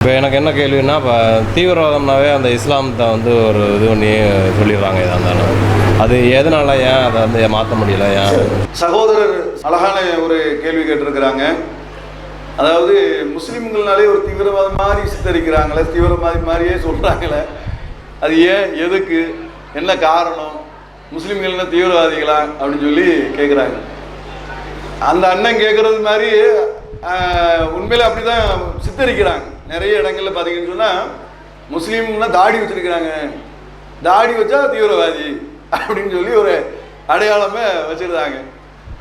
இப்போ எனக்கு என்ன கேள்வின்னா இப்போ தீவிரவாதம்னாவே அந்த இஸ்லாமத்தை வந்து ஒரு இது பண்ணி சொல்லிடுறாங்க இதாக இருந்தாலும். அது எதனால ஏன் அதை வந்து மாற்ற முடியல ஏன்? சகோதரர் அழகான ஒரு கேள்வி கேட்டிருக்கிறாங்க. அதாவது முஸ்லீம்கள்னாலே ஒரு தீவிரவாதம் மாதிரி சித்தரிக்கிறாங்களே தீவிரவாதி மாதிரியே சொல்கிறாங்களே அது ஏன் எதுக்கு என்ன காரணம் முஸ்லீம்கள்னா தீவிரவாதிகளா அப்படின்னு சொல்லி கேட்குறாங்க அந்த அண்ணன் கேட்குறது மாதிரி உண்மையில் அப்படி தான் சித்தரிக்கிறாங்க. நிறைய இடங்களில் பார்த்தீங்கன்னு சொன்னால் முஸ்லீம்னா தாடி வச்சுருக்கிறாங்க. தாடி வச்சா தீவிரவாதி அப்படின்னு சொல்லி ஒரு அடையாளமே வச்சுருந்தாங்க.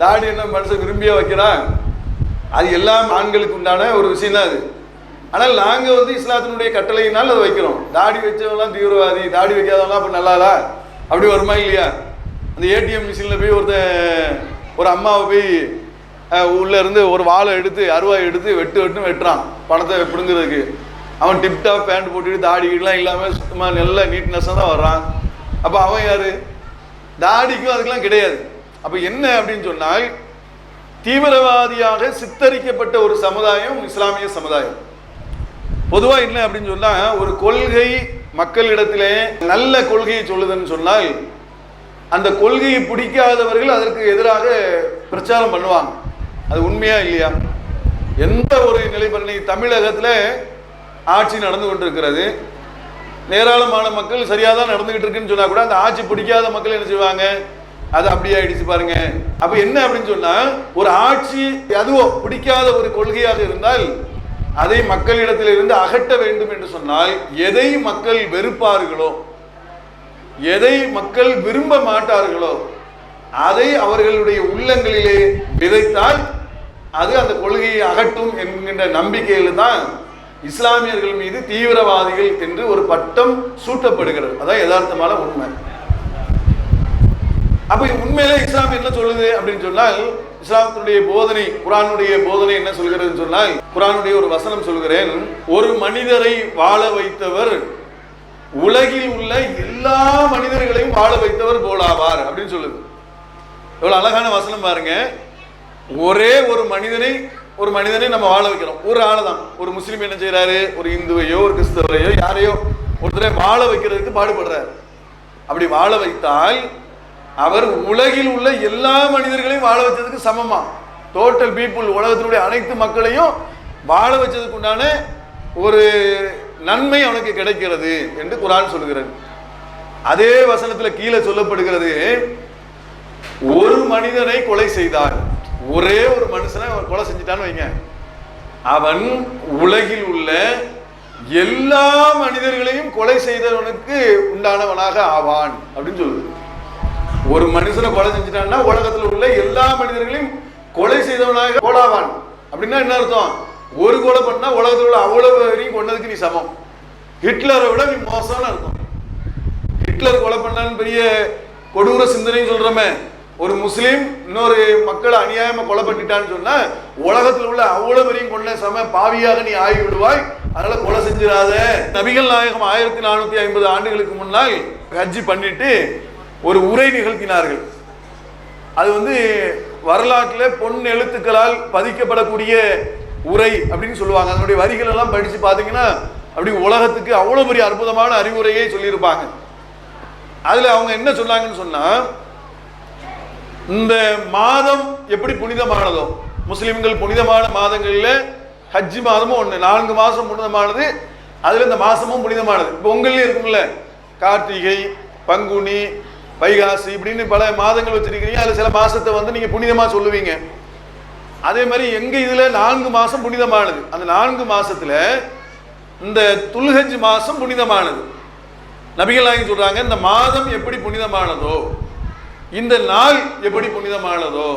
தாடி என்ன மனுஷன் விரும்பியே வைக்கிறான்? அது எல்லாம் ஆண்களுக்கு உண்டான ஒரு விஷயம் தான் அது. ஆனால் நாங்கள் வந்து இஸ்லாத்தினுடைய கட்டளையினால் அதை வைக்கிறோம். தாடி வச்சவங்களாம் தீவிரவாதி தாடி வைக்காதவங்களாம் அப்போ நல்லாதா? அப்படி வருமா இல்லையா? அந்த ஏடிஎம் மிஷினில் போய் ஒருத்தன் ஒரு அம்மாவை போய் உள்ளேருந்து ஒரு வாழை எடுத்து அருவாய் எடுத்து வெட்டு வெட்டு வெட்டுறான். பணத்தை பிடுங்குறதுக்கு. அவன் டிப்டாப் பேண்ட் போட்டுட்டு தாடி இல்லாமல் சுத்தமாக நல்ல நீட்னஸாக தான் வர்றான். அப்போ அவன் யார்? தாடிக்கும் அதுக்கெலாம் கிடையாது. அப்போ என்ன அப்படின்னு சொன்னால் தீவிரவாதியாக சித்தரிக்கப்பட்ட ஒரு சமுதாயம் இஸ்லாமிய சமுதாயம். பொதுவாக என்ன அப்படின்னு சொன்னால் ஒரு கொள்கை மக்களிடத்திலே நல்ல கொள்கையை சொல்லுதுன்னு சொன்னால் அந்த கொள்கையை பிடிக்காதவர்கள் அதற்கு எதிராக பிரச்சாரம் பண்ணுவாங்க. அது உண்மையா இல்லையா? எந்த ஒரு நிலைப்பரணி தமிழகத்தில் ஆட்சி நடந்து கொண்டிருக்கிறது. ஏராளமான மக்கள் சரியாக தான் நடந்துகிட்டு இருக்குன்னு சொன்னா கூட அந்த ஆட்சி பிடிக்காத மக்கள் என்ன செய்வாங்க? அது அப்படியே ஆயிடுச்சு பாருங்க. அப்ப என்ன அப்படின்னு சொன்னா ஒரு ஆட்சி அதுவோ பிடிக்காத ஒரு கொள்கையாக இருந்தால் அதை மக்களிடத்தில் இருந்து அகற்ற வேண்டும் என்று சொன்னால் எதை மக்கள் வெறுப்பார்களோ எதை மக்கள் விரும்ப மாட்டார்களோ அதை அவர்களுடைய உள்ளங்களிலே விதைத்தால் அது அந்த கொள்கையை அகட்டும் என்கின்ற நம்பிக்கையில் தான் இஸ்லாமியர்கள் மீது தீவிரவாதிகள் என்று ஒரு பட்டம் சூட்டப்படுகிறது. அதான் யதார்த்தமான உண்மை. அப்ப உண்மையிலே இஸ்லாம் என்ன சொல்லுது அப்படின்னு சொன்னால் இஸ்லாத்தினுடைய போதனை குரானுடைய போதனை என்ன சொல்கிறதுன்னு சொன்னால் குரானுடைய ஒரு வசனம் சொல்கிறேன். ஒரு மனிதரை வாழ வைத்தவர் உலகில் உள்ள எல்லா மனிதர்களையும் வாழ வைத்தவர் போலாவார் அப்படின்னு சொல்லுது. எவ்வளவு அழகான வசனம் பாருங்க. ஒரே ஒரு மனிதனை ஒரு மனிதனை நம்ம வாழ வைக்கிறோம். ஒரு ஆளை தான். ஒரு முஸ்லீம் என்ன செய்கிறாரு ஒரு இந்துவையோ ஒரு கிறிஸ்தவரையோ யாரையோ ஒருத்தரை வாழ வைக்கிறதுக்கு பாடுபடுறாரு. அப்படி வாழ வைத்தால் அவர் உலகில் உள்ள எல்லா மனிதர்களையும் வாழ வச்சதுக்கு சமமா? டோட்டல் பீப்புள் உலகத்தினுடைய அனைத்து மக்களையும் வாழ வச்சதுக்கு உண்டான ஒரு நன்மை அவனுக்கு கிடைக்கிறது என்று குரான் சொல்கிறது அதே வசனத்தில் கீழே சொல்லப்படுகிறது ஒரு மனிதனை கொலை செய்தார் ஒரே ஒரு மனுஷனை அவன் கொலை செஞ்சிட்டான்னு வைங்க. அவன் உலகில் உள்ள எல்லா மனிதர்களையும் கொலை செய்தவனுக்கு உண்டானவனாக ஆவான் அப்படின்னு சொல்லுது. ஒரு மனுஷனை கொலை செஞ்சிட்டான்னா உலகத்தில் உள்ள எல்லா மனிதர்களையும் கொலை செய்தவனாக கோலாவான். அப்படின்னா என்ன அர்த்தம்? ஒரு கொலை பண்ணா உலகத்தில் உள்ள அவ்வளவு வரையும் கொண்டதுக்கு நீ சமம். ஹிட்லரை விட நீ மோசம்னு அர்த்தம். ஹிட்லர் கொலை பண்ணான்னு பெரிய கொடூர சிந்தனைன்னு சொல்கிறோமே ஒரு முஸ்லீம் இன்னொரு மக்களை அநியாயமா கொலை பண்ணிட்டான்னு சொன்னா உலகத்தில் உள்ள அவ்வளவு வரையும் கொண்ட சம பாவியாக நீ ஆகி விடுவாய். அதனால கொலை செஞ்சிடாத. நபிகள் நாயகம் ஆயிரத்தி நானூத்தி ஐம்பது ஆண்டுகளுக்கு முன்னால் ஹஜ்ஜி பண்ணிட்டு ஒரு உரை நிகழ்த்தினார்கள். அது வந்து வரலாற்றில் பொன் எழுத்துக்களால் பதிக்கப்படக்கூடிய உரை அப்படின்னு சொல்லுவாங்க. அதனுடைய வரிகள் எல்லாம் படிச்சு பார்த்தீங்கன்னா அப்படி உலகத்துக்கு அவ்வளோ பெரிய அற்புதமான அறிவுரையை சொல்லியிருப்பாங்க. அதுல அவங்க என்ன சொன்னாங்கன்னு சொன்னா இந்த மாதம் எப்படி புனிதமானதோ முஸ்லிம்கள் புனிதமான மாதங்களில் ஹஜ்ஜி மாதமும் ஒன்று நான்கு மாதம் புனிதமானது அதில் இந்த மாதமும் புனிதமானது. இப்போ உங்கள்லயும் இருக்கும்ல கார்த்திகை பங்குனி வைகாசி இப்படின்னு பல மாதங்கள் வச்சிருக்கிறீங்க அதில் சில மாதத்தை வந்து நீங்கள் புனிதமாக சொல்லுவீங்க. அதே மாதிரி எங்கள் இதில் நான்கு மாதம் புனிதமானது? அந்த நான்கு மாதத்தில் இந்த துல்ஹஜ் மாதம் புனிதமானது. நபிகள் நாயகம் சொல்கிறாங்க இந்த மாதம் எப்படி புனிதமானதோ இந்த நாள் எப்படி புனிதமானதோ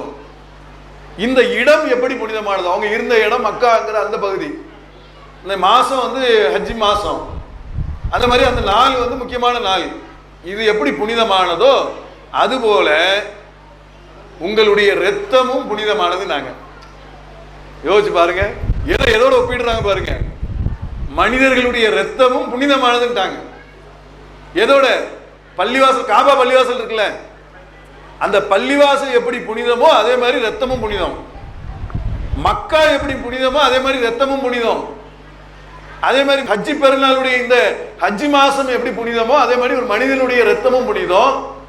இந்த இடம் எப்படி புனிதமானதோ அவங்க இருந்த இடம் மக்காங்கிற அந்த பகுதி. இந்த மாதம் வந்து ஹஜ்ஜி மாதம் அந்த மாதிரி அந்த நாள் வந்து முக்கியமான நாள். இது எப்படி புனிதமானதோ அதுபோல உங்களுடைய ரத்தமும் புனிதமானது நாங்க. யோசிச்சு பாருங்க. ஏதோ எதோட ஒப்பிடுறாங்க பாருங்க. மனிதர்களுடைய ரத்தமும் புனிதமானதுன்ட்டாங்க. எதோட? பள்ளிவாசல் காபா பள்ளிவாசல் இருக்குல்ல. அந்த பள்ளிவாசல் எப்படி புனிதமோ அதே மாதிரி ரத்தமும் புனிதம். மக்கா எப்படி புனிதமோ அதே மாதிரி ரத்தமும் புனிதம். அதே மாதிரி ஹஜ்ஜி பெருநாளுடைய இந்த ஹஜ்ஜி மாசம் எப்படி புனிதமோ அதே மாதிரி ஒரு மனிதனுடைய ரத்தமும் புனிதம்.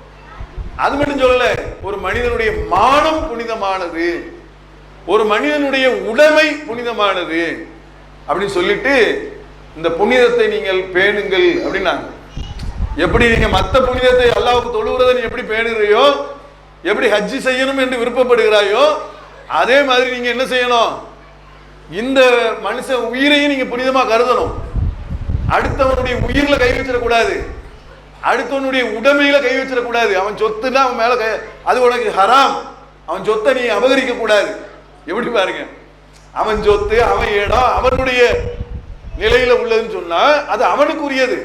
அது மட்டும் சொல்லல ஒரு மனிதனுடைய மானம் புனிதமானது. ஒரு மனிதனுடைய உடைமை புனிதமானது. அப்படின்னு சொல்லிட்டு இந்த புனிதத்தை நீங்கள் பேணுங்கள் அப்படின்னாங்க. எப்படி நீங்க மத்த புனிதத்தை அல்லாவுக்கு தொழுகிறதை நீ எப்படி பேணுகிறையோ எப்படி ஹஜ்ஜி செய்யணும் என்று விருப்பப்படுகிறாயோ அதே மாதிரி நீங்க என்ன செய்யணும்? இந்த மனுஷன் உயிரையும் நீங்க புனிதமா கருதணும். அடுத்தவனுடைய உயிரில் கை வச்சிடக்கூடாது. அடுத்தவனுடைய உடமையில கை வச்சிடக்கூடாது. அவன் சொத்துனா அவன் மேல கை அது உனக்கு ஹராம். அவன் சொத்தை நீ அபகரிக்க கூடாது எப்படி பாருங்க? அவன் சொத்து அவன் இடம் அவனுடைய நிலையில உள்ளதுன்னு சொன்னா அது அவனுக்குரியது.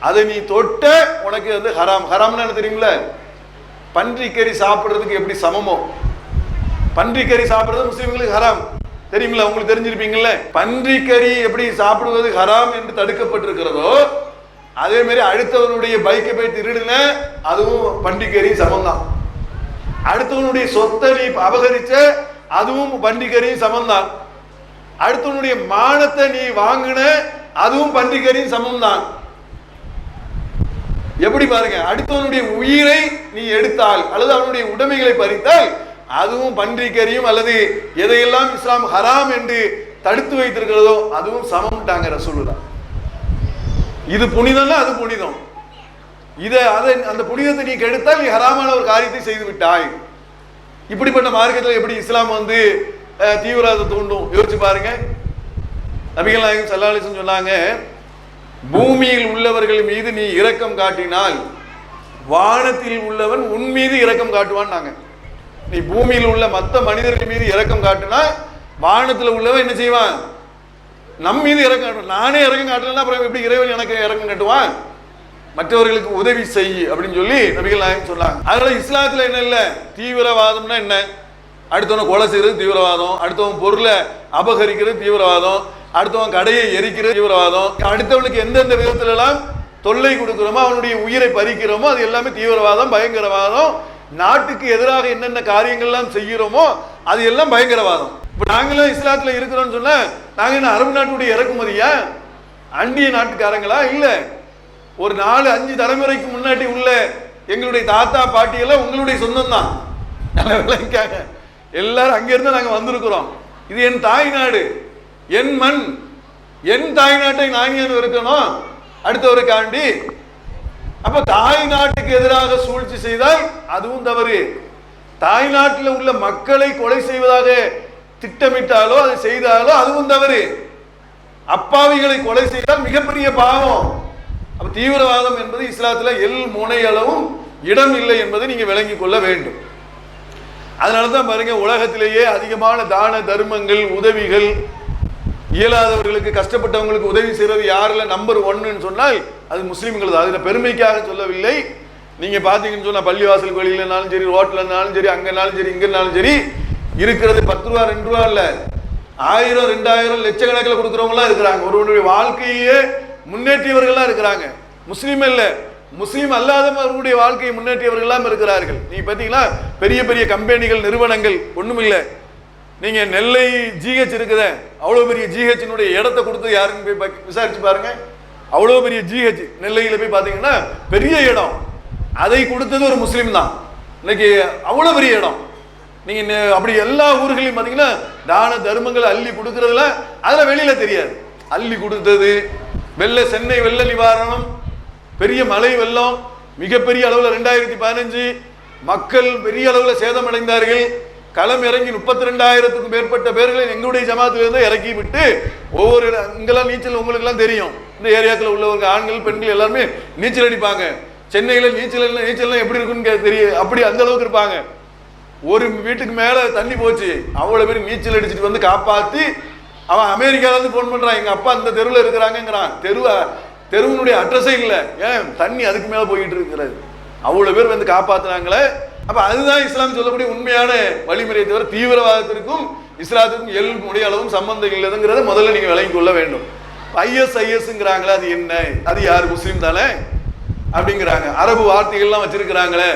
அதை நீ தொட்ட உனக்கு வந்து ஹராம். ஹராம்னு என்ன தெரியுங்களா? பன்றிக்கறி சாப்பிட்றதுக்கு எப்படி சமமோ? பன்றிக்கறி சாப்பிட்றது முஸ்லீம்களுக்கு ஹராம். தெரியுங்களா? உங்களுக்கு தெரிஞ்சிருப்பீங்கல்ல? பன்றிக்கறி எப்படி சாப்பிடுவது ஹராம் என்று தடுக்கப்பட்டிருக்கிறதோ அதே மாதிரி அடுத்தவனுடைய பைக்கை போய் திருடுன அதுவும் பண்டிகரி சமம்தான். அடுத்தவனுடைய சொத்தை நீ அபகரிச்ச அதுவும் பண்டிகரியும் சமம்தான். அடுத்தவனுடைய மானத்தை நீ வாங்கின அதுவும் பன்றிக்கறியும் சமம்தான். எப்படி பாருங்க அடுத்தவனுடைய உயிரை நீ எடுத்தால் அல்லது அவனுடைய உடைமைகளை பறித்தால் அதுவும் பன்றிக்கரியும் அல்லது எதையெல்லாம் இஸ்லாம் ஹராம் என்று தடுத்து வைத்திருக்கிறதோ அதுவும் சமம்ட்டாங்க ரசூலுல்லா இது புனிதம்னா அது புனிதம். இதை அதை அந்த புனிதத்தை நீ கெடுத்தால் நீ ஹராமான ஒரு காரியத்தை செய்து விட்டாய். இப்படிப்பட்ட மார்க்கத்தில் எப்படி இஸ்லாம் வந்து தீவிரவாதத்தை தூண்டும்? யோசிச்சு பாருங்க. நபிகள் நாயகம் சல்லாலிசன் சொன்னாங்க பூமியில் உள்ளவர்கள் மீது நீ இரக்கம் காட்டினால் வானத்தில் உள்ளவன் உன் மீது இரக்கம் காட்டுவான் நீ பூமியில் உள்ள மற்ற மனிதர்கள் மீது இரக்கம் காட்டினா வானத்தில் உள்ளவன் என்ன செய்வான்? நம் மீது இறக்கம் காட்டுவான். நானே இறக்கம் காட்டலன்னா அப்புறம் எப்படி இறைவன் எனக்கு இறக்கம் காட்டுவான்? மற்றவர்களுக்கு உதவி செய் அப்படின்னு சொல்லி நபிகள் நாயகம் சொன்னாங்க. அதனால இஸ்லாத்துல என்ன இல்லை? தீவிரவாதம்னா என்ன? அடுத்தவன் கொலை செய்யறது தீவிரவாதம் அடுத்தவன் பொருளை அபகரிக்கிறது தீவிரவாதம் அடுத்தவன் கடையை எரிக்கிற தீவிரவாதம். அடுத்தவனுக்கு எந்தெந்த விதத்துல எல்லாம் தொல்லை கொடுக்கிறோமோ அவனுடைய உயிரை பறிக்கிறோமோ அது எல்லாமே தீவிரவாதம் பயங்கரவாதம். நாட்டுக்கு எதிராக என்னென்ன காரியங்கள்லாம் செய்கிறோமோ அது எல்லாம் பயங்கரவாதம். இப்ப நாங்களும் இஸ்லாத்துல இருக்கிறோம்னு சொன்னா நாங்க என்ன அரபு நாட்டுடைய இறக்குமதியா? அண்டிய நாட்டுக்காரங்களா? இல்ல. ஒரு நாலு அஞ்சு தலைமுறைக்கு முன்னாடி உள்ள எங்களுடைய தாத்தா பாட்டி எல்லாம் உங்களுடைய சொந்தம் தான் விளங்கிக்காங்க எல்லாரும் அங்கிருந்து நாங்க வந்திருக்கிறோம். இது என் தாய் நாடு. என் மண் என் தாய் நாட்டை இருக்கணும் அடுத்தவருக்காண்டி. அப்ப தாய் நாட்டுக்கு எதிராக சூழ்ச்சி செய்தால் அதுவும் தவறு. தாய் நாட்டில் உள்ள மக்களை கொலை செய்வதாக திட்டமிட்டாலோ அதை செய்தாலோ அதுவும் தவறு. அப்பாவிகளை கொலை செய்தால் மிகப்பெரிய பாவம். அப்ப தீவிரவாதம் என்பது இஸ்லாத்துல எல் முனையளவும் இடம் இல்லை என்பதை நீங்க விளங்கிக் கொள்ள வேண்டும். அதனால தான் பாருங்க உலகத்திலேயே அதிகமான தான தர்மங்கள் உதவிகள் இயலாதவர்களுக்கு கஷ்டப்பட்டவங்களுக்கு உதவி செய்வது யாரில்? நம்பர் ஒன்னுன்னு சொன்னால் அது முஸ்லீம்கள் தான். அதில் பெருமைக்காக சொல்லவில்லை. நீங்கள் பார்த்தீங்கன்னு சொன்னால் பள்ளிவாசல் வழியிலனாலும் சரி ரோட்டில்னாலும் சரி அங்கேனாலும் சரி இங்கேனாலும் சரி இருக்கிறது பத்து ரூபா ரெண்டு ரூபா இல்லை. ஆயிரம் ரெண்டாயிரம் லட்சக்கணக்கில் கொடுக்குறவங்களாம் இருக்கிறாங்க. ஒருவனுடைய வாழ்க்கையே முன்னேற்றியவர்கள்லாம் இருக்கிறாங்க. முஸ்லீம் இல்லை. முஸ்லீம் அல்லாதவர்களுடைய வாழ்க்கையை முன்னேற்றியவர்கள்லாம் இருக்கிறார்கள். நீங்கள் பார்த்தீங்களா? பெரிய பெரிய கம்பெனிகள் நிறுவனங்கள் ஒன்றும் இல்லை நீங்க நெல்லை ஜிஹெச் இருக்குதே அவ்வளோ பெரிய ஜிஹெச்சினுடைய இடத்த கொடுத்து யாருன்னு போய் பா- விசாரிச்சு பாருங்க. அவ்வளோ பெரிய ஜிஹெச் நெல்லையில் போய் பார்த்தீங்கன்னா பெரிய இடம். அதை கொடுத்தது ஒரு முஸ்லீம் தான். இன்னைக்கு அவ்வளோ பெரிய இடம். நீங்க அப்படி எல்லா ஊர்களையும் பார்த்தீங்கன்னா தான தர்மங்களை அள்ளி கொடுக்கறதுல அதில் வெளியில தெரியாது. அள்ளி கொடுத்தது வெள்ள சென்னை வெள்ள நிவாரணம் பெரிய மழை வெள்ளம் மிகப்பெரிய அளவில் ரெண்டாயிரத்தி பதினஞ்சு மக்கள் பெரிய அளவில் சேதமடைந்தார்கள். களம் இறங்கி முப்பத்தி ரெண்டாயிரத்துக்கும் மேற்பட்ட பேர்களை எங்களுடைய ஜமாத்திலிருந்து இறக்கி விட்டு ஒவ்வொரு இங்கெல்லாம் நீச்சல் உங்களுக்கெல்லாம் தெரியும். இந்த ஏரியாக்கள் உள்ளவங்க ஆண்கள் பெண்கள் எல்லாருமே நீச்சல் அடிப்பாங்க. சென்னையில் நீச்சல் நீச்சல்லாம் எப்படி இருக்குன்னு கே- தெரியும் அப்படி அந்த அளவுக்கு இருப்பாங்க. ஒரு வீட்டுக்கு மேல தண்ணி போச்சு அவ்வளவு பேர் நீச்சல் அடிச்சுட்டு வந்து காப்பாத்தி அவன் அமெரிக்காவிலேருந்து ஃபோன் போன் பண்றான் எங்க அப்பா அந்த தெருவில் இருக்கிறாங்கங்கிறான். தெருவ தெருவினுடைய அட்ரஸே இல்லை. ஏன்? தண்ணி அதுக்கு மேல போயிட்டு இருக்கிறது. அவ்வளவு பேர் வந்து காப்பாத்துனாங்களே. அப்ப அதுதான் இஸ்லாம் சொல்லக்கூடிய உண்மையான வழிமுறையை தவிர தீவிரவாதத்திற்கும் இஸ்லாத்துக்கும் எல் முடிய அளவும் சம்பந்தம் இல்லைங்கிறத முதல்ல நீங்க விளங்கி கொள்ள வேண்டும். ஐஎஸ் ஐஎஸ்ங்கிறாங்களே அது என்ன? அது யார்? முஸ்லீம் தானே? அப்படிங்கிறாங்க. அரபு வார்த்தைகள்லாம் வச்சிருக்கிறாங்களே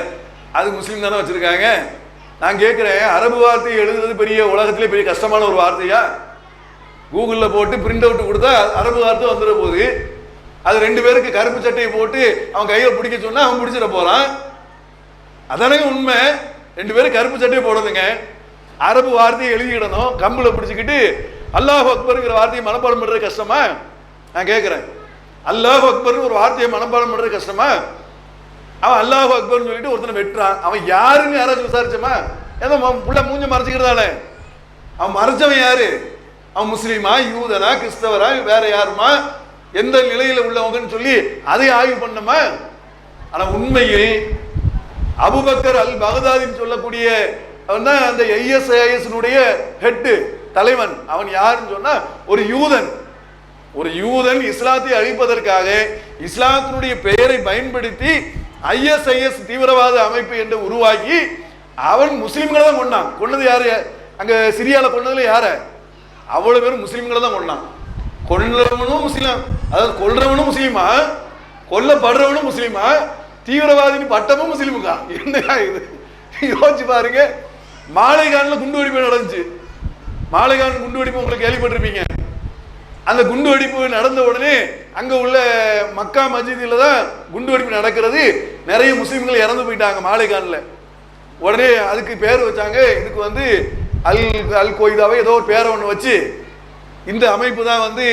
அது முஸ்லீம் தானே வச்சிருக்காங்க? நான் கேட்குறேன் அரபு வார்த்தையை எழுதுறது பெரிய உலகத்திலே பெரிய கஷ்டமான ஒரு வார்த்தையா? கூகுளில் போட்டு பிரிண்ட் அவுட் கொடுத்தா அரபு வார்த்தை வந்துட போகுது அது ரெண்டு பேருக்கு கருப்பு சட்டையை போட்டு அவன் கையில் பிடிக்க சொன்னால் அவன் பிடிச்சிட போகிறான் அதானங்க உண்மை? ரெண்டு பேரும் கருப்பு சட்டையை போடுதுங்க அரபு வார்த்தையை எழுதிக்கிடணும் கம்பில் பிடிச்சிக்கிட்டு அல்லாஹ் அக்பருங்கிற வார்த்தையை மனப்பாடம் பண்ணுறது கஷ்டமா? நான் கேட்குறேன் அல்லாஹ் அக்பர்னு ஒரு வார்த்தையை மனப்பாடம் பண்ணுறது கஷ்டமா? அவன் அல்லாஹ் அக்பர்னு சொல்லிட்டு ஒருத்தனை வெட்டுறான். அவன் யாருன்னு யாராச்சும் விசாரிச்சோமா? ஏதோ புள்ள மூஞ்ச மறைச்சிக்கிறதானே அவன் மறைச்சவன் யாரு? அவன் முஸ்லீமா யூதனா கிறிஸ்தவரா வேற யாருமா? எந்த நிலையில் உள்ளவங்கன்னு சொல்லி அதை ஆய்வு பண்ணமா ஆனால் உண்மையில் அபுபக்கர் அல் பகதாதின்னு சொல்லக்கூடிய அவன் தான் அந்த ஐஎஸ்ஐஎஸ்னுடைய ஹெட்டு தலைவன். அவன் யாருன்னு சொன்னா ஒரு யூதன். ஒரு யூதன் இஸ்லாத்தை அழிப்பதற்காக இஸ்லாத்தினுடைய பெயரை பயன்படுத்தி ஐஎஸ்ஐஎஸ் தீவிரவாத அமைப்பு என்று உருவாக்கி அவன் முஸ்லீம்களை தான் கொண்டான் கொண்டது யாரு? அங்க சிரியால கொண்டதுல யார? அவ்வளவு பேரும் முஸ்லீம்களை தான் கொண்டான் கொல்றவனும் முஸ்லீம். அதாவது கொல்றவனும் முஸ்லீமா? கொல்லப்படுறவனும் முஸ்லீமா? தீவிரவாதின்னு பட்டமும் முஸ்லீமுக்கா? என்னையா இது? யோசிச்சு பாருங்க. மாலைகானில் குண்டு வெடிப்பு நடந்துச்சு. மாலைகான் குண்டு வெடிப்பு உங்களுக்கு கேள்விப்பட்டிருப்பீங்க. அந்த குண்டு வெடிப்பு நடந்த உடனே அங்கே உள்ள மக்கா மஜிதியில் தான் குண்டு வெடிப்பு நடக்கிறது. நிறைய முஸ்லீம்கள் இறந்து போயிட்டாங்க மாலைகானில். உடனே அதுக்கு பேர் வச்சாங்க. இதுக்கு வந்து அல் அல் கொய்தாவே ஏதோ ஒரு பேரை ஒன்று வச்சு இந்த அமைப்பு தான் வந்து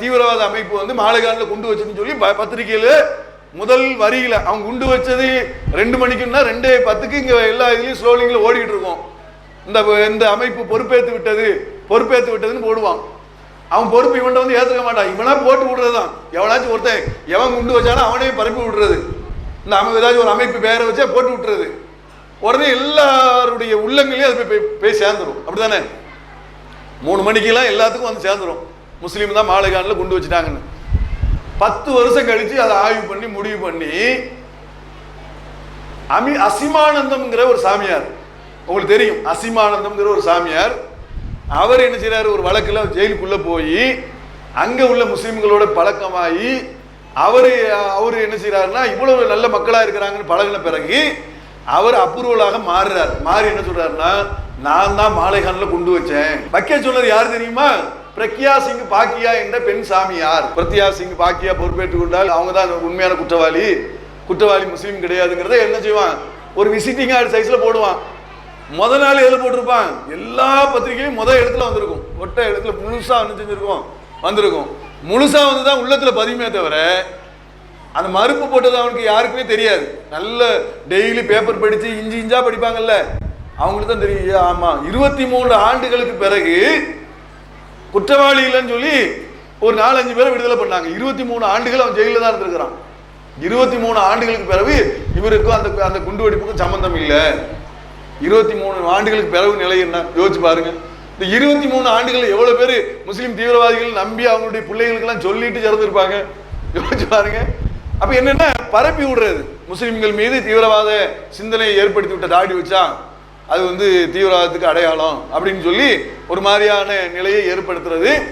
தீவிரவாத அமைப்பு வந்து மாலைகானில் குண்டு வச்சுன்னு சொல்லி ப- முதல் வரியில அவங்க குண்டு வச்சது ரெண்டு மணிக்குன்னா ரெண்டு பத்துக்கு இங்க எல்லா இதுலயும் ஸ்லோலிங்கில் ஓடிக்கிட்டு இருக்கோம். இந்த இந்த அமைப்பு பொறுப்பேற்று விட்டது பொறுப்பேற்று விட்டதுன்னு போடுவான். அவன் பொறுப்பு இவன்ட்ட வந்து ஏத்துக்க மாட்டான். இவனா போட்டு விடுறது தான் எவனாச்சும் ஒருத்தன் எவன் குண்டு வச்சாலும் அவனையும் பரப்பி விடுறது. இந்த அமைப்பு ஏதாச்சும் ஒரு அமைப்பு பேரை வச்சா போட்டு விட்டுறது. உடனே எல்லாருடைய உள்ளங்களையும் அது போய் போய் சேர்ந்துடும் அப்படி அப்படிதானே மூணு மணிக்கெல்லாம் எல்லாத்துக்கும் வந்து சேர்ந்துரும். முஸ்லீம் தான் மாலைகானில் குண்டு வச்சுட்டாங்கன்னு. பத்து வருஷம் கழிச்சு அதை ஆய்வு பண்ணி முடிவு பண்ணி அமி அசிமானந்தம்ங்கிற ஒரு சாமியார். உங்களுக்கு தெரியும் அசிமானந்தம்ங்கிற ஒரு சாமியார். அவர் என்ன செய்கிறார் ஒரு வழக்கில் ஜெயிலுக்குள்ள போய் அங்கே உள்ள முஸ்லீம்களோட பழக்கமாகி அவர் அவர் என்ன செய்கிறாருன்னா இவ்வளவு நல்ல மக்களாக இருக்கிறாங்கன்னு பழகின பிறகு அவர் அப்ரூவலாக மாறுறார். மாறி என்ன சொல்கிறாருன்னா நான் தான் மாலைகானில் கொண்டு வச்சேன். வைக்க சொன்னது யார் தெரியுமா? பிரக்யா சிங் பாக்கியா என்ற பெண் சாமியார் பிரத்யா சிங் பாக்கியா பொறுப்பேற்றுக் கொண்டால் அவங்க தான் உண்மையான குற்றவாளி. குற்றவாளி முஸ்லீம் கிடையாதுங்கிறத என்ன செய்வான்? ஒரு விசிட்டிங் கார்டு சைஸ்ல போடுவான். முத நாள் எதில் போட்டிருப்பான்? எல்லா பத்திரிகையும் முத இடத்துல வந்திருக்கும். ஒட்ட இடத்துல முழுசா வந்து செஞ்சிருக்கும். வந்திருக்கும். முழுசா வந்து தான் உள்ளத்தில் பதியுமே தவிர அந்த மறுப்பு போட்டது அவனுக்கு யாருக்குமே தெரியாது. நல்ல டெய்லி பேப்பர் படித்து இஞ்சி இஞ்சா படிப்பாங்கல்ல. அவங்களுக்கு தான் தெரியும் ஆமாம் இருபத்தி மூன்று ஆண்டுகளுக்கு பிறகு குற்றவாளி இல்லைன்னு சொல்லி ஒரு நாலஞ்சு பேரை விடுதலை பண்ணாங்க. இருபத்தி மூணு ஆண்டுகள் அவன் ஜெயிலில் தான் இருந்திருக்கிறான். இருபத்தி மூணு ஆண்டுகளுக்கு பிறகு இவருக்கும் அந்த அந்த குண்டு வெடிப்புக்கும் சம்மந்தம் இல்லை. இருபத்தி மூணு ஆண்டுகளுக்கு பிறகு நிலை என்ன? யோசிச்சு பாருங்க. இந்த இருபத்தி மூணு ஆண்டுகள் எவ்வளோ பேர் முஸ்லீம் தீவிரவாதிகள் நம்பி அவங்களுடைய பிள்ளைகளுக்கெல்லாம் சொல்லிட்டு இறந்துருப்பாங்க? யோசிச்சு பாருங்க. அப்போ என்னென்ன? பரப்பி விடுறது. முஸ்லீம்கள் மீது தீவிரவாத சிந்தனையை ஏற்படுத்தி விட்ட தாடி வச்சா அது வந்து தீவிரவாதத்துக்கு அடையாளம் அப்படின்னு சொல்லி ஒரு மாதிரியான நிலையை ஏற்படுத்துறது.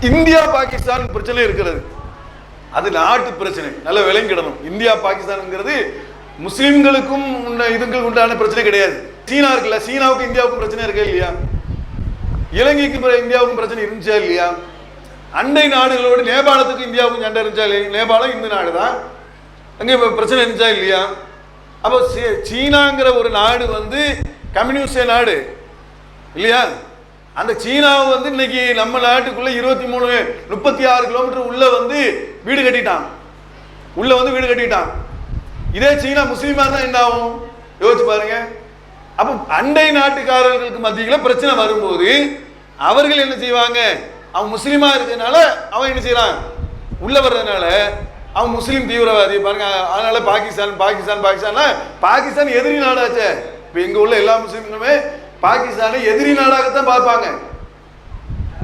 இந்தியா பாகிஸ்தான் பிரச்சனை இருக்கிறது. அது நாட்டு பிரச்சனை. நல்ல விளங்கிடணும் இந்தியா பாகிஸ்தான்ங்கிறது முஸ்லிம்களுக்கும் இதுங்களுக்கு உண்டான பிரச்சனை கிடையாது. சீனா இருக்குல்ல சீனாவுக்கும் இந்தியாவுக்கும் பிரச்சனை இருக்கா இல்லையா? இலங்கைக்கு பிற- இந்தியாவுக்கும் பிரச்சனை இருந்துச்சா இல்லையா? அண்டை நாடுகளோடு நேபாளத்துக்கும் இந்தியாவுக்கும் சண்டை இருந்துச்சா இல்லையா? நேபாளம் இந்த நாடு தான் அங்கே பிரச்சனை இருந்துச்சா இல்லையா? அப்போ சீ- சீனாங்கிற ஒரு நாடு வந்து கம்யூனிஸ்ட நாடு. இல்லையா? அந்த சீனாவை வந்து இன்னைக்கு நம்ம நாட்டுக்குள்ள இருபத்தி மூணு முப்பத்தி ஆறு கிலோமீட்டர் உள்ள வந்து வீடு கட்டிட்டான். உள்ள வந்து வீடு கட்டிட்டான். இதே சீனா முஸ்லீமா தான் என்ன ஆகும்? யோசிச்சு பாருங்க. அப்போ அண்டை நாட்டுக்காரர்களுக்கு மத்தியில் பிரச்சனை வரும்போது அவர்கள் என்ன செய்வாங்க? அவன் முஸ்லீமா இருக்கிறதுனால அவன் என்ன செய்யறான்? உள்ள வர்றதுனால அவன் முஸ்லீம் தீவிரவாதி பாருங்க அதனால பாகிஸ்தான் பாகிஸ்தான் பாகிஸ்தான் பாகிஸ்தான் எதிரி நாடாச்சே. இப்போ இங்கே உள்ள எல்லா முஸ்லீம்களுமே பாகிஸ்தானை எதிரி நாடாகத்தான் பார்ப்பாங்க.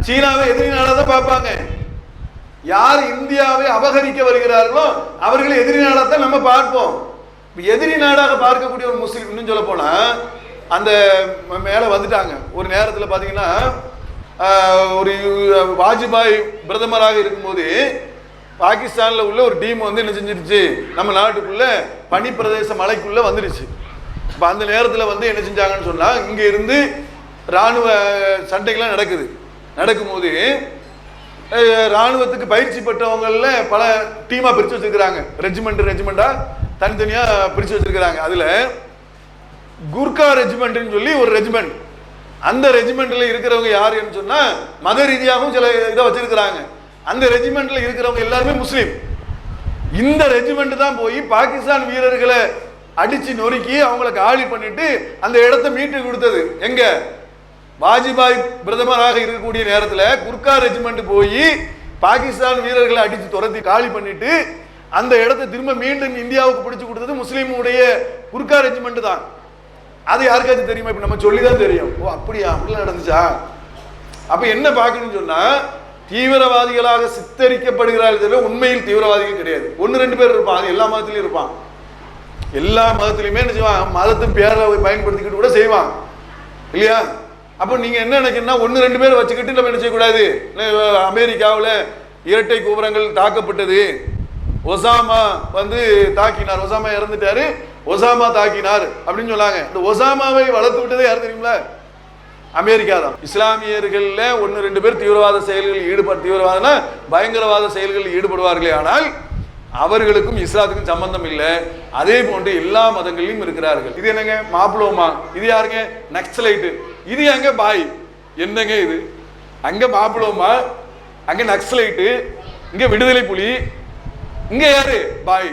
சீனாவை எதிரி நாடாக தான் பார்ப்பாங்க. யார் இந்தியாவை அபகரிக்க வருகிறார்களோ அவர்களை எதிரி நாடாக தான் நம்ம பார்ப்போம். எதிரி நாடாக பார்க்கக்கூடிய ஒரு முஸ்லீம் இன்னும் சொல்ல போனா அந்த மேலே வந்துட்டாங்க. ஒரு நேரத்தில் பார்த்தீங்கன்னா ஒரு வாஜ்பாய் பிரதமராக இருக்கும்போது பாகிஸ்தானில் உள்ள ஒரு டீம் வந்து என்ன செஞ்சிருச்சு? நம்ம நாட்டுக்குள்ள பனி பிரதேச மலைக்குள்ளே வந்துருச்சு. இப்போ அந்த நேரத்தில் வந்து என்ன செஞ்சாங்கன்னு சொன்னால் இங்கே இருந்து ராணுவ சண்டைகள்லாம் நடக்குது. நடக்கும்போது இராணுவத்துக்கு ராணுவத்துக்கு பயிற்சி பெற்றவங்களில் பல டீமாக பிரித்து வச்சுருக்கிறாங்க. ரெஜிமெண்ட் ரெஜிமெண்ட்டாக தனித்தனியாக பிரித்து வச்சுருக்கிறாங்க. அதில் குர்கா ரெஜிமெண்ட்னு சொல்லி ஒரு ரெஜிமெண்ட். அந்த ரெஜிமெண்ட்டில் இருக்கிறவங்க யாருன்னு சொன்னால் மத ரீதியாகவும் சில இதை வச்சுருக்கிறாங்க. அந்த ரெஜிமெண்ட்ல இருக்கிறவங்க எல்லாருமே முஸ்லீம். இந்த ரெஜிமெண்ட் தான் போய் பாகிஸ்தான் வீரர்களை அடிச்சு நொறுக்கி அவங்கள காலி பண்ணிட்டு அந்த இடத்த மீட்டு கொடுத்தது. எங்க? வாஜ்பாய் பிரதமராக இருக்கக்கூடிய நேரத்தில் குர்கா ரெஜிமெண்ட் போய் பாகிஸ்தான் வீரர்களை அடிச்சு துரத்தி காலி பண்ணிட்டு அந்த இடத்தை திரும்ப மீண்டும் இந்தியாவுக்கு பிடிச்சு கொடுத்தது முஸ்லீமுடைய குர்கா ரெஜிமெண்ட் தான். அது யாருக்காச்சும் தெரியுமா? இப்ப நம்ம சொல்லி தான் தெரியும். ஓ அப்படியா? அப்படிலாம் நடந்துச்சா? அப்ப என்ன பார்க்கணும்னு சொன்னா தீவிரவாதிகளாக சித்தரிக்கப்படுகிறார்கள் தவிர உண்மையில் தீவிரவாதிகள் கிடையாது. ஒன்று ரெண்டு பேர் இருப்பான் அது எல்லா மதத்திலையும் இருப்பான் எல்லா மதத்திலையுமே என்ன செய்வான் மதத்தின் பேரில் பயன்படுத்திக்கிட்டு கூட செய்வான் இல்லையா? அப்போ நீங்கள் என்ன நினைக்கிறீங்கன்னா ஒன்று ரெண்டு பேர் வச்சுக்கிட்டு நம்ம என்ன செய்யக்கூடாது? அமெரிக்காவில் இரட்டை கோபுரங்கள் தாக்கப்பட்டது. ஒசாமா வந்து தாக்கினார். ஒசாமா இறந்துட்டாரு. ஒசாமா தாக்கினார் அப்படின்னு சொன்னாங்க. இந்த ஒசாமாவை வளர்த்து விட்டதே யார் தெரியுங்களா? அமெரிக்கா தான். இஸ்லாமியர்களில் ஒன்று ரெண்டு பேர் தீவிரவாத செயல்களில் ஈடுபட தீவிரவாதம்னா பயங்கரவாத செயல்களில் ஈடுபடுவார்களே ஆனால் அவர்களுக்கும் இஸ்லாத்துக்கும் சம்பந்தம் இல்லை. அதே போன்று எல்லா மதங்களிலும் இருக்கிறார்கள். இது என்னங்க? மாப்பிளோமா இது யாருங்க? நக்சலைட்டு. இது எங்க பாய்? என்னங்க இது? அங்க மாப்பிளோமா அங்க நக்சலைட்டு இங்க விடுதலை புலி இங்க யாரு? பாய்.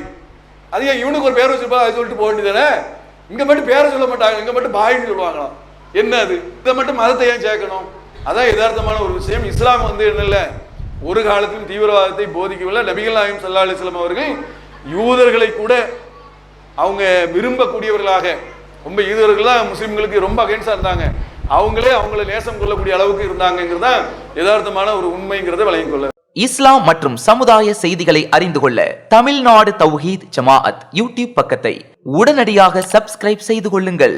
அது ஏன் இவனுக்கு ஒரு பேர் வச்சிருப்பா? அது சொல்லிட்டு போக வேண்டியதானே இங்க மட்டும் பேரை சொல்ல மாட்டாங்க. இங்க மட்டும் பாய்னு சொல்லுவாங்களாம். என்ன அது? இதை மட்டும் மதத்தை ஏன் சேர்க்கணும்? அதான் யதார்த்தமான ஒரு விஷயம். இஸ்லாம் வந்து என்ன ஒரு காலத்திலும் தீவிரவாதத்தை போதிக்கவில்லை. நபிகள் நாயம் சல்லா அலிஸ்லாம் அவர்கள் யூதர்களை கூட அவங்க விரும்பக்கூடியவர்களாக ரொம்ப யூதர்கள் தான் ரொம்ப அகைன்ஸ்டாக இருந்தாங்க. அவங்களே அவங்கள நேசம் கொள்ளக்கூடிய அளவுக்கு இருந்தாங்கிறதா யதார்த்தமான ஒரு உண்மைங்கிறத விளங்கிக் கொள்ள. இஸ்லாம் மற்றும் சமுதாய செய்திகளை அறிந்து கொள்ள தமிழ்நாடு தௌஹீத் ஜமாஅத் யூடியூப் பக்கத்தை உடனடியாக சப்ஸ்கிரைப் செய்து கொள்ளுங்கள்.